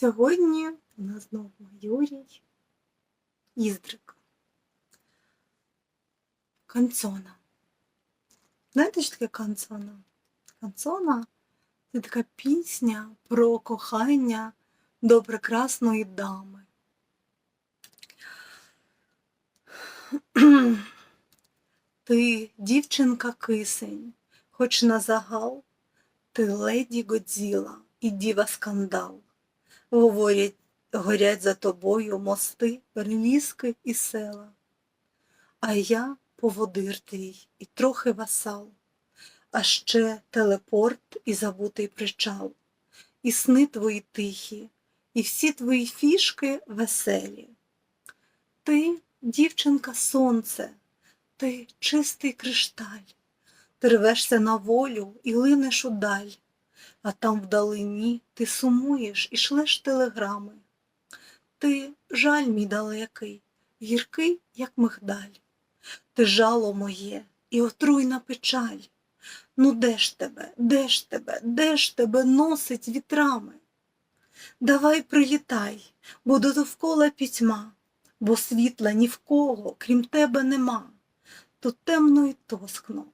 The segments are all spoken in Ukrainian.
Сьогодні у нас знову Юрій Іздрик. Канцона. Знаєте, що таке канцона? Канцона це така пісня про кохання до прекрасної дами. Ти, дівчинка кисень, хоч на загал, ти леді Годзіла і діва скандал. Говорять, горять за тобою мости, перевізки і села. А я поводир твій і трохи васал, а ще телепорт і забутий причал, і сни твої тихі, і всі твої фішки веселі. Ти, дівчинка, сонце, ти чистий кришталь, ти рвешся на волю і линеш удаль, а там вдалині ти сумуєш і шлеш телеграми. Ти жаль мій далекий, гіркий, як мигдаль. Ти жало моє і отруйна печаль. Ну де ж тебе, де ж тебе, де ж тебе носить вітрами? Давай прилітай, бо довкола пітьма, бо світла ні в кого, крім тебе, нема. Тут темно і тоскно,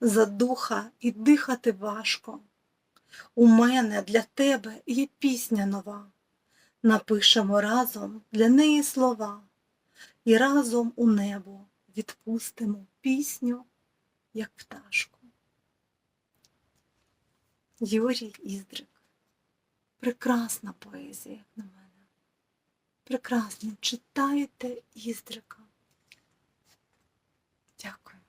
задуха і дихати важко. У мене для тебе є пісня нова. Напишемо разом для неї слова, і разом у небо відпустимо пісню, як пташку. Юрій Іздрик. Прекрасна поезія, як на мене. Прекрасно. Читайте Іздрика. Дякую.